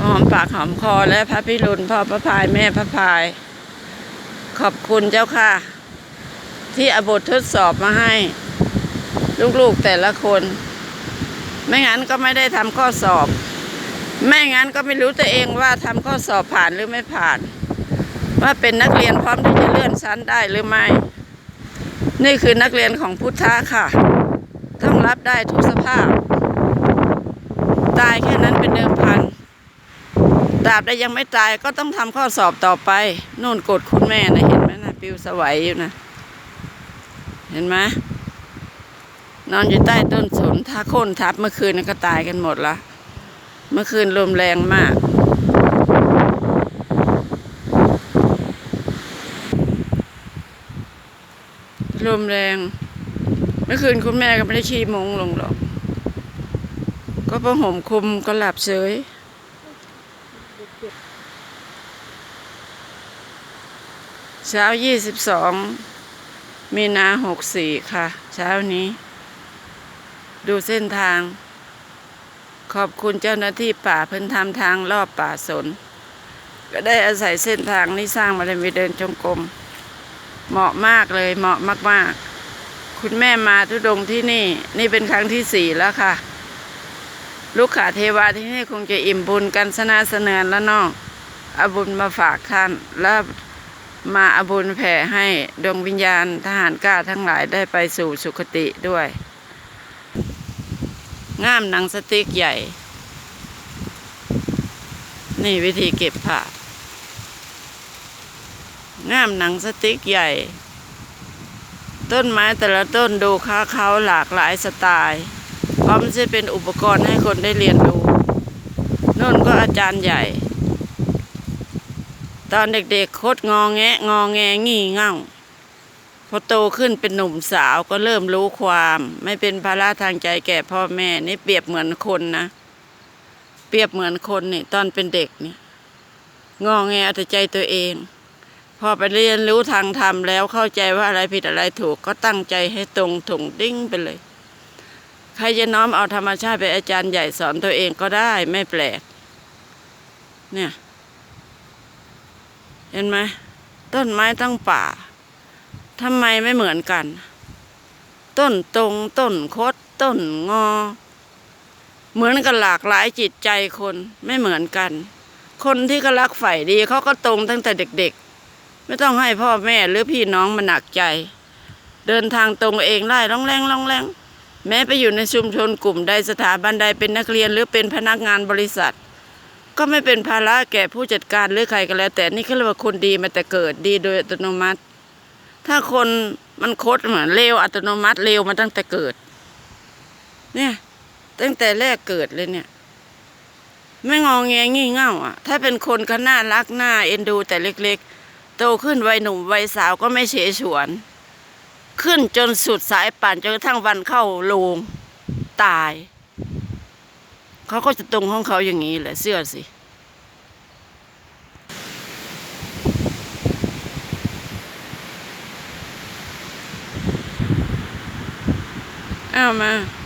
หอมปากหอมคอและพระพิรุณพ่อพระพายแม่พระพาย ขอบคุณเจ้าค่ะ ที่อบททดสอบมาให้ ลูกๆแต่ละคน ไม่งั้นก็ไม่ได้ทำข้อสอบ ไม่งั้นก็ไม่รู้ตัวเองว่าทำข้อสอบผ่านหรือไม่ผ่าน ว่าเป็นนักเรียนพร้อมที่จะเลื่อนชั้นได้หรือไม่ นี่คือนักเรียนของพุทธะค่ะ ต้องรับได้ทุกสภาพ ตายแค่นั้นเป็นเดิม ราบใดยังไม่ตายก็ต้องทำข้อสอบต่อไปนู่นกดคุณแม่นะเห็นไหมนะปิวสวัยอยู่นะ เห็นไหมนอนอยู่ใต้ต้นสนถ้าโค่นทับเมื่อคืนนนก็ตายกันหมดละเมื่อคืนลมแรงมาก ลมแรง เมื่อคืนคุณแม่ก็ไม่ได้ขี้มงลงหรอก ก็ประห่มคลุมก็หลับเฉย เช้ายี่สิบสองมีนาหกสี่ค่ะ เช้านี้ ดูเส้นทาง ขอบคุณเจ้าหน้าที่ป่าเพิ่นทำทางรอบป่าสน ก็ได้อาศัยเส้นทางนี้สร้างมาเลยไปเดินจงกรมเหมาะมากเลยเหมาะมาก ๆ คุณแม่มาทุดงที่นี่ นี่เป็นครั้งที่สี่แล้วค่ะ ลูกขาเทวาที่นี่คงจะอิ่มบุญกันสนาเสนอนแล้วนาะเอาบุญมาฝากท่านแล้ว มาอบุญแผ่ให้ดวงวิญญาณทหารกล้าทั้งหลายได้ไปสู่สุคติด้วย ง่ามหนังสติ๊กใหญ่ นี่วิธีเก็บผ้าง่ามหนังสติ๊กใหญ่ ต้นไม้แต่ละต้นดูค้าเขาหลากหลายสไตล์พร้อมจะเป็นอุปกรณ์ให้คนได้เรียนรู้ น่นก็อาจารย์ใหญ่ ตอนเด็กๆโคดงองแงะงองแงงี่เง่าพอโตขึ้นเป็นหนุ่มสาวก็เริ่มรู้ความ ไม่เป็นภาระทางใจแก่พ่อแม่นี่เปรียบเหมือนคนนะ เปรียบเหมือนคนนี่ตอนเป็นเด็กเนี่ยงองแงเอาแต่ใจตัวเอง พอไปเรียนรู้ทางธรรมแล้วเข้าใจว่าอะไรผิดอะไรถูกก็ตั้งใจให้ตรงถุงดิ้งไปเลย ใครจะน้อมเอาธรรมชาติเป็นอาจารย์ใหญ่สอนตัวเองก็ได้ไม่แปลก เนี่ย เห็นไหมต้นไม้ตั้งป่าทำไมไม่เหมือนกัน ต้นตรงต้นคดต้นงอ เหมือนกันหลากหลายจิตใจคนไม่เหมือนกัน คนที่ก็รักใฝ่ดีเขาก็ตรงตั้งแต่เด็กๆ ไม่ต้องให้พ่อแม่หรือพี่น้องมาหนักใจ เดินทางตรงเองได้ล่องแรงล่องแรงแม้ไปอยู่ในชุมชนกลุ่มใดสถาบันใดเป็นนักเรียนหรือเป็นพนักงานบริษัท ก็ไม่เป็นภาระแก่ผู้จัดการหรือใครก็แล้ว แต่นี่เขาเรียกว่าคนดีมาแต่เกิดดีโดยอัตโนมัติ ถ้าคนมันโคดเหมือนเลวอัตโนมัติเลวมาตั้งแต่เกิด เนี่ยตั้งแต่แรกเกิดเลยเนี่ย ไม่งองแงงี่เง่าอะ ถ้าเป็นคนก็น่ารักน่าเอ็นดูแต่เล็ก ๆ โตขึ้นวัยหนุ่มวัยสาวก็ไม่เฉยฉวน ขึ้นจนสุดสายป่านจนกระทั่งวันเข้าโรงตาย เขาก็จะตรงของเขาอย่างนี้แหละเสื้อสิเอามา